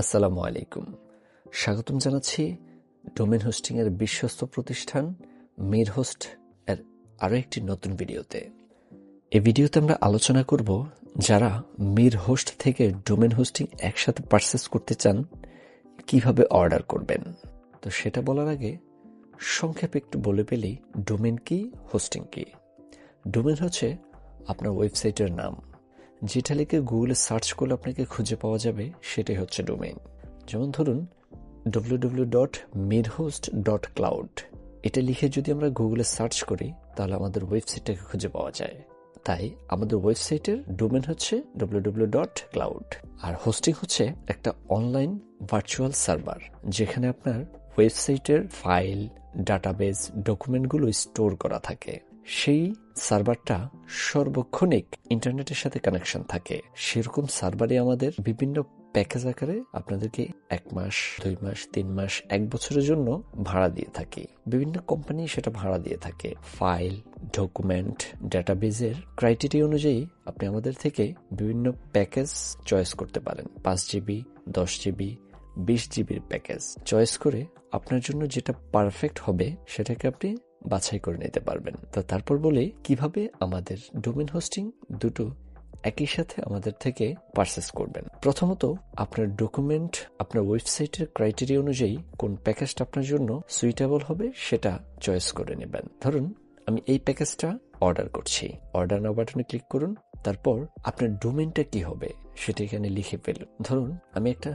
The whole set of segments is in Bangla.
আসসালামু আলাইকুম। স্বাগতম জানাচ্ছি ডোমেন হোস্টিং এর বিশ্বস্ত প্রতিষ্ঠান মির হোস্ট এর আরও একটি নতুন ভিডিওতে। এই ভিডিওতে আমরা আলোচনা করব যারা মির হোস্ট থেকে ডোমেন হোস্টিং একসাথে পারচেস করতে চান, কীভাবে অর্ডার করবেন। তো সেটা বলার আগে সংক্ষেপে একটু বলে পেলেই ডোমেন কি, হোস্টিং কি? ডোমেন হচ্ছে আপনার ওয়েবসাইটের নাম। যেটা লিখে গুগলে সার্চ করলে আপনাকে খুঁজে পাওয়া যাবে, সেটাই হচ্ছে ডোমেইন যেমন ধরুন W W dot Mirhost dot cloud এটা লিখে যদি আমরা গুগলে সার্চ করি, তাহলে আমাদের ওয়েবসাইটটাকে খুঁজে পাওয়া যায়। তাই আমাদের ওয়েবসাইটের ডোমেন হচ্ছে ডব্লিউ ডব্লিউ ডট ক্লাউড আর হোস্টিং হচ্ছে একটা অনলাইন ভার্চুয়াল সার্ভার যেখানে আপনার ওয়েবসাইটের ফাইল ডাটাবেস ডকুমেন্টগুলো স্টোর করা থাকে। সেই সার্ভারটা সর্বক্ষণিক ইন্টারনেটের সাথে কানেকশন থাকে। সেরকম সার্ভারে আমাদের বিভিন্ন প্যাকেজ আকারে আপনাদেরকে এক মাস, দুই মাস, তিন মাস, এক বছরের জন্য ভাড়া দিয়ে থাকি। বিভিন্ন কোম্পানি সেটা ভাড়া দিয়ে থাকে। ফাইল ডকুমেন্ট ডাটাবেজের ক্রাইটেরিয়া অনুযায়ী আপনি আমাদের থেকে বিভিন্ন প্যাকেজ চয়েস করতে পারেন। পাঁচ জিবি দশ জিবি বিশ জিবির প্যাকেজ চয়েস করে আপনার জন্য যেটা পারফেক্ট হবে, সেটাকে আপনি বাছাই করে নিতে পারবেন। তো তারপর বলি, কীভাবে আমাদের ডোমেন হোস্টিং দুটো একই সাথে আমাদের থেকে পারচেস করবেন? প্রথমত, আপনার ডকুমেন্ট, আপনার ওয়েবসাইটের ক্রাইটেরিয়া অনুযায়ী কোন প্যাকেজটা আপনার জন্য সুইটেবল হবে সেটা চয়েস করে নেবেন। ধরুন, আমি এই প্যাকেজটা অর্ডার করছি। অর্ডার নাও বাটনে ক্লিক করুন, তারপর আপনার ডোমেনটা কি হবে সেটা এখানে লিখে ফেলুন। ধরুন, আমি একটা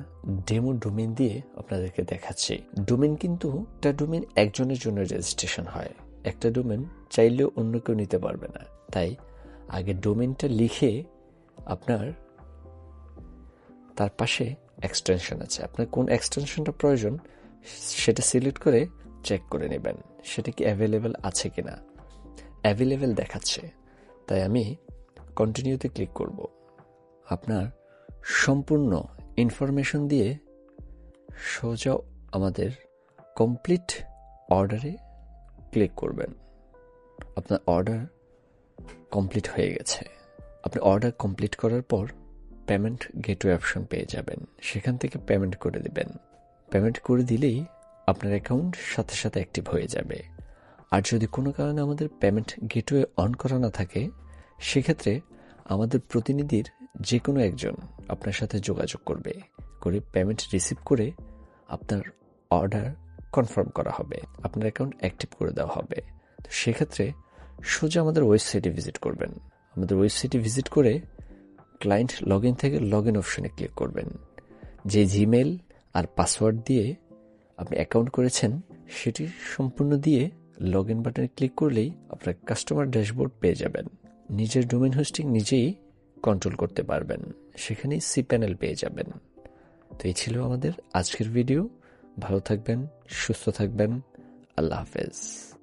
ডেমো ডোমেন দিয়ে আপনাদেরকে দেখাচ্ছি। ডোমেন কিন্তু একটা ডোমেন একজনের জন্য রেজিস্ট্রেশন হয়। একটা ডোমেন চাইলেও অন্য কেউ নিতে পারবে না। তাই আগে ডোমেনটা লিখে আপনার তার পাশে এক্সটেনশন আছে। আপনার কোন এক্সটেনশনটা প্রয়োজন সেটা সিলেক্ট করে চেক করে নেবেন। সেটা কি অ্যাভেলেবেল আছে কিনা? অ্যাভেলেবেল দেখাচ্ছে, তাই আমি কন্টিনিউতে ক্লিক করব। আপনার সম্পূর্ণ ইনফরমেশন দিয়ে সোজা আমাদের কমপ্লিট অর্ডারে ক্লিক করবেন। আপনার অর্ডার কমপ্লিট হয়ে গেছে। আপনি অর্ডার কমপ্লিট করার পর পেমেন্ট গেটওয়ে অপশন পেয়ে যাবেন। সেখান থেকে পেমেন্ট করে দেবেন। পেমেন্ট করে দিলেই আপনার অ্যাকাউন্ট সাথে সাথে অ্যাক্টিভ হয়ে যাবে। আর যদি কোনো কারণে আমাদের পেমেন্ট গেটওয়ে অন করা না থাকে, সেক্ষেত্রে আমাদের প্রতিনিধির যে কোনো একজন আপনার সাথে যোগাযোগ করবে, করে পেমেন্ট রিসিভ করে আপনার অর্ডার কনফার্ম করা হবে, আপনার অ্যাকাউন্ট অ্যাক্টিভ করে দেওয়া হবে। তো সেক্ষেত্রে সোজা আমাদের ওয়েবসাইটে ভিজিট করবেন। আমাদের ওয়েবসাইটে ভিজিট করে ক্লায়েন্ট লগ ইন থেকে লগ ইন অপশনে ক্লিক করবেন। যে জিমেল আর পাসওয়ার্ড দিয়ে আপনি অ্যাকাউন্ট করেছেন, সেটি সম্পূর্ণ দিয়ে লগ ইন বাটনে ক্লিক করলেই আপনার কাস্টমার ড্যাশবোর্ড পেয়ে যাবেন। নিজের ডোমেন হোস্টিং নিজেই কন্ট্রোল করতে পারবেন। সেখানেই সি প্যানেল পেয়ে যাবেন। তো এই ছিল আমাদের আজকের ভিডিও ভালো থাকবেন, সুস্থ থাকবেন। আল্লাহ হাফেজ।